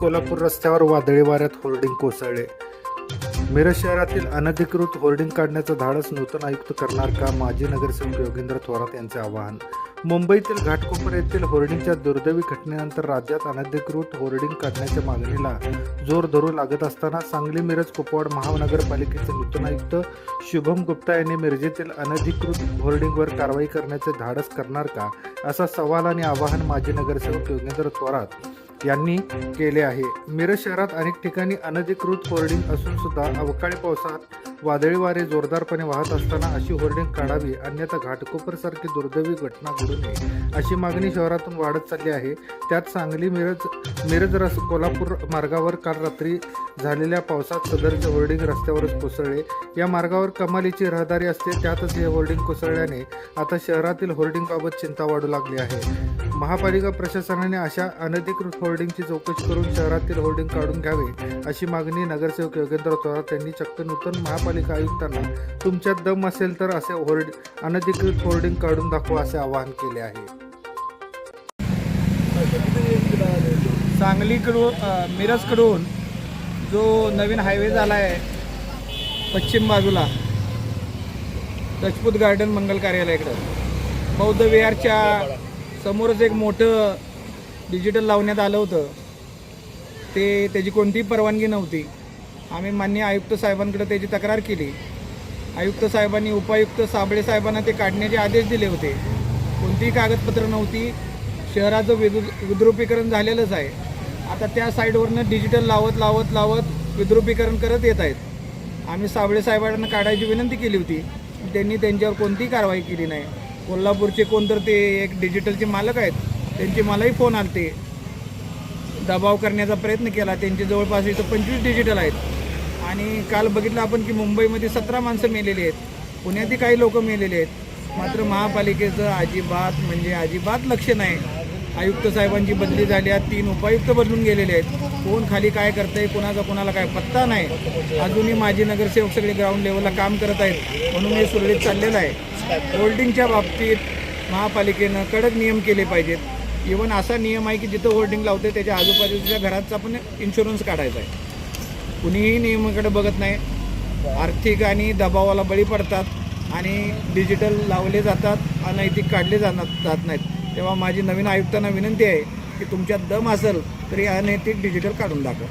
कोल्हापूर रस्त्यावर वादळी वाऱ्यात होर्डिंग कोसळले. मिरज शहरातील अनधिकृत होर्डिंग काढण्याचं धाडस नूतन आयुक्त करणार का? माजी नगरसेवक योगेंद्र थोरात यांचे आवाहन. मुंबईतील घाटकोपर येथील होर्डिंगच्या दुर्दैवी घटनेनंतर राज्यात अनधिकृत होर्डिंग काढण्याच्या मागणीला जोर धरू लागत असताना सांगली मिरज कुपवाड महानगरपालिकेचे नूतन आयुक्त शुभम गुप्ता यांनी मिरजेतील अनधिकृत होर्डिंगवर कारवाई करण्याचे धाडस करणार का? असा सवाल आणि आवाहन माजी नगरसेवक योगेंद्र थोरात यांनी केले आहे. मिरज शहरात अनेक ठिकाणी अनधिकृत होर्डिंग असून सुद्धा अवकाळी पावसात वादळी वारे जोरदारपणे वाहत असताना अशी होर्डिंग काढावी अन्यथा घाटकोपरसारखी दुर्दैवी घटना घडू नये अशी मागणी शहरातून वाढत चालली आहे. त्यात सांगली मिरज मिरज रस कोल्हापूर मार्गावर काल रात्री झालेल्या पावसात सदरचे होर्डिंग रस्त्यावरच कोसळले. या मार्गावर कमालीची रहदारी असते त्यातच हे होर्डिंग कोसळल्याने आता शहरातील होर्डिंगबाबत चिंता वाढू लागली आहे. महापालिका प्रशासनाने अशा अनधिकृत होर्डिंगची चौकशी करून शहरातील होर्डिंग काढून घ्यावे अशी मागणी नगरसेवक योगेंद्र थोरात यांनी चक्क नूतन महापालिका आयुक्तांना तुमच्यात दम असेल तर असे होर्ड अनधिकृत होर्डिंग काढून दाखवा असे आवाहन केले आहे. सांगलीकडून मिरजकडून जो नवीन हायवे झाला आहे पश्चिम बाजूला रजपूत गार्डन मंगल कार्यालयाकडं. बौद्ध विहारच्या समोरच एक मोठं डिजिटल लावण्यात आलं होतं. ते त्याची कोणतीही परवानगी नव्हती. आम्ही मान्य आयुक्त साहेबांकडे त्याची तक्रार केली. आयुक्त साहेबांनी उपायुक्त साबळे साहेबांना ते काढण्याचे आदेश दिले होते. कोणतीही कागदपत्र नव्हती. शहराचं विद्रु विद्रुपीकरण झालेलंच आहे. आता त्या साईडवरनं डिजिटल लावत लावत लावत विद्रुपीकरण करत येत आहेत. आम्ही साबळे साहेबांना काढायची विनंती केली होती. त्यांनी त्यांच्यावर कोणतीही कारवाई केली नाही. कोल्हापूरचे कोणतर ते एक डिजिटलचे मालक आहेत त्यांचे मलाही फोन आले दबाव करण्याचा प्रयत्न केला. त्यांचे जवळपास इथं पंचवीस डिजिटल आहेत. आणि काल बघितलं आपण की मुंबईमध्ये सतरा माणसं मेलेली आहेत. पुण्यातही काही लोक मेलेले आहेत. मात्र महापालिकेचं अजिबात म्हणजे अजिबात लक्ष नाही. आयुक्त साहेबांची बदली झाली आहे. तीन उपायुक्त बदलून गेलेले आहेत. कोण खाली काय करतंय कोणाचा कोणाला काय पत्ता नाही. अजूनही माजी नगरसेवक सगळे ग्राउंड लेवलला काम करत आहेत. म्हणून हे सुरळीत चाललेलं आहे. होल्डिंगच्या बाबतीत महापालिकेनं कडक नियम केले पाहिजेत. इवन असा नियम आहे की जिथं होर्डिंग लावते त्याच्या आजूबाजूच्या घराचा पण इन्शुरन्स काढायचा आहे. कुणीही नियमाकडे बघत नाही. आर्थिक आणि दबावाला बळी पडतात आणि डिजिटल लावले जातात अनैतिक काढले जाणार जात नाहीत. तेव्हा माझी नवीन आयुक्तांना विनंती आहे की तुमच्यात दम असेल तरी अनैतिक डिजिटल काढून दाखवा.